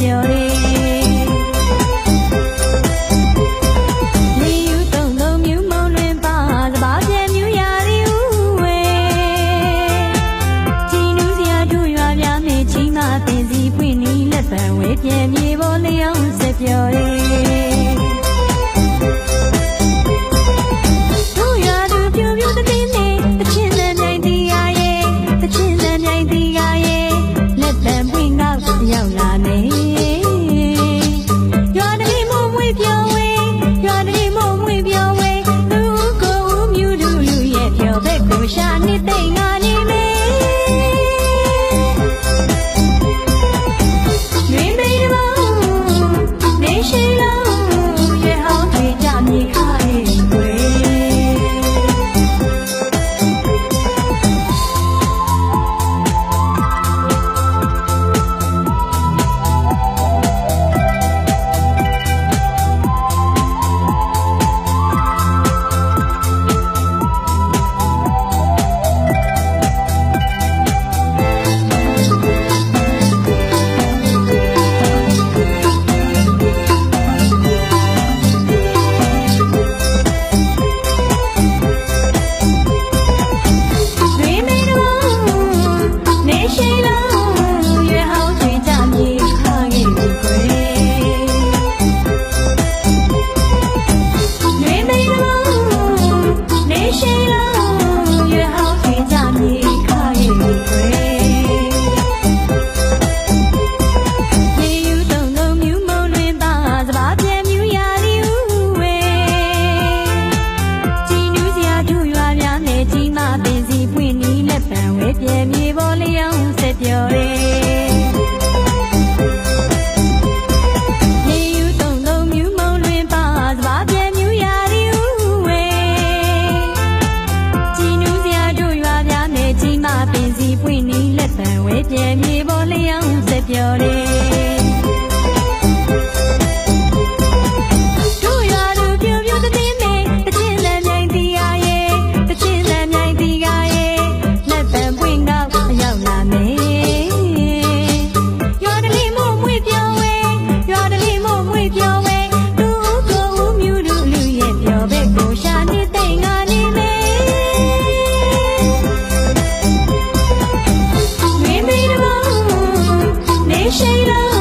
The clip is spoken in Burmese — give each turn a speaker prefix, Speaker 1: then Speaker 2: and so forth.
Speaker 1: ပျော်ရီလေးယူတုံတုံမြူးမုံတွင်ပါသဘာပြဲမြူးရာရီဥဝဲជីနူးစရာတို့ရွာများမေချင်းမပင်စီပွင့်နီလက်ပံဝဲပြဲမြေပေါ်လျောင်းစပျော်ရီ ဝဲပြဲမြေပေါ်လျောင်းသက်ပြော်တယ် shade